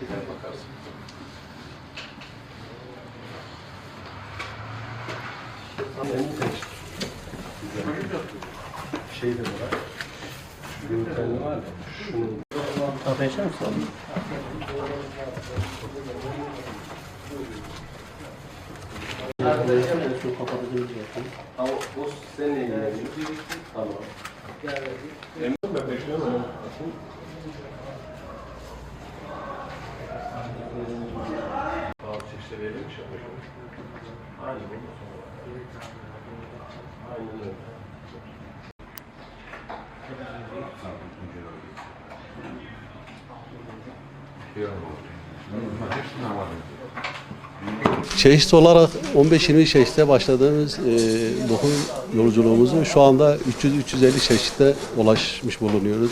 Gider bakarsın. Şey de var. Glutenli var ya. Şunun Kahve içer misin abi? Ha, o, o seninle ilgili. Tamam. Emin ben bekliyorum. Çeşit olarak 15-20 çeşitte başladığımız e, lokum yolculuğumuzu şu anda 300-350 çeşitte ulaşmış bulunuyoruz.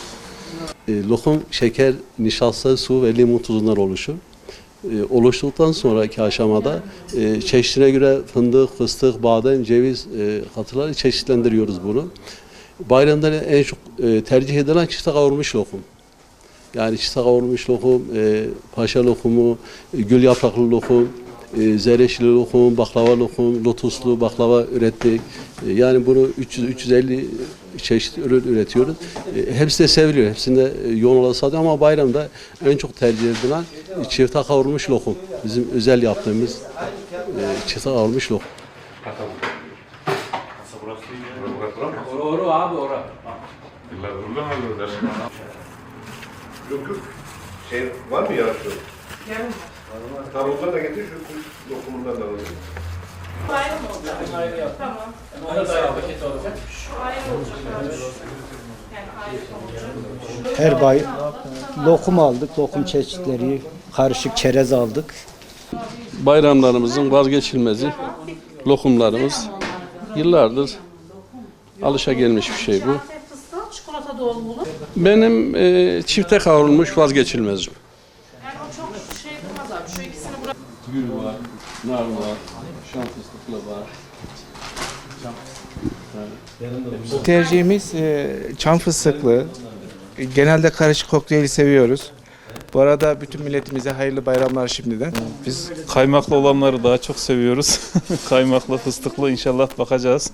E, lokum, şeker, nişasta, su ve limon tuzundan oluşur. E, oluştuktan sonraki aşamada e, çeşidine göre fındık, fıstık, badem, ceviz e, katılarak çeşitlendiriyoruz bunu. Bayramda en çok e, tercih edilen çıta kavrulmuş lokum. Yani çıta kavrulmuş lokum, e, paşa lokumu, e, gül yapraklı lokum, e, zereşli lokum, baklava lokum, lotuslu baklava ürettik. E, yani bunu 300-350 çeşit ürün üretiyoruz. E, hepsi de seviliyor. Hepsinde e, yoğun olarak satıyor ama bayramda en çok tercih edilen çifte kavrulmuş lokum. Bizim özel yaptığımız e, çifte kavrulmuş lokum. Oru oru abi buradan. Yok yok. Şey var mı yarışı? Yarım var. Onları da getir şu kuş lokumundan da alalım. Ayrı mı olacak? Tamam. Orada da ayrı paket olacak. Şu ayrı olacak abi. Yani ayrı olacak. Her bay lokum aldık, lokum çeşitleri, karışık çerez aldık. Bayramlarımızın vazgeçilmezi lokumlarımız. Yıllardır alışa gelmiş bir şey bu. Benim e, çifte kavrulmuş vazgeçilmezim. Çok şey yapmaz abi. Şu ikisini bırak. Gül var, nar var, şan fıstıklı var. Tercihimiz e, çam fıstıklı. E, Genelde karışık kokteyli seviyoruz. Bu arada bütün milletimize hayırlı bayramlar şimdiden. Biz kaymaklı olanları daha çok seviyoruz. kaymaklı, fıstıklı inşallah bakacağız.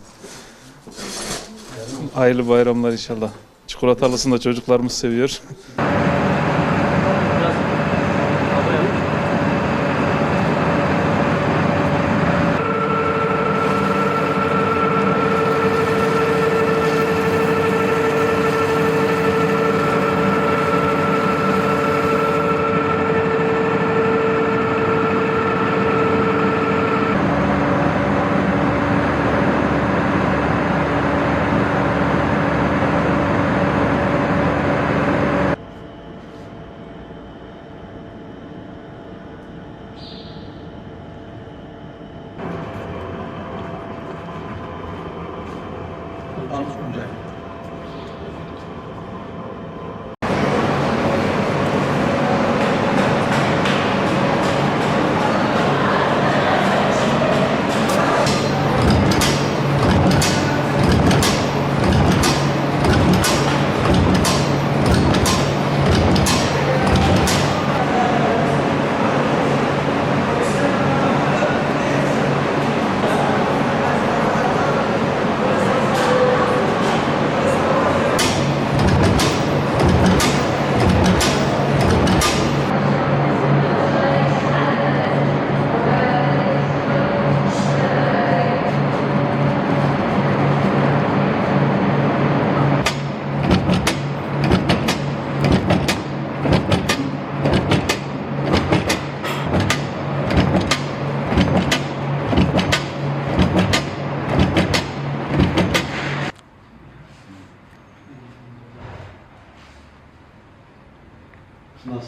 Hayırlı bayramlar inşallah. Çikolatalısını da çocuklarımız seviyor. মানুষ অনুযায়ী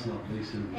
loss of.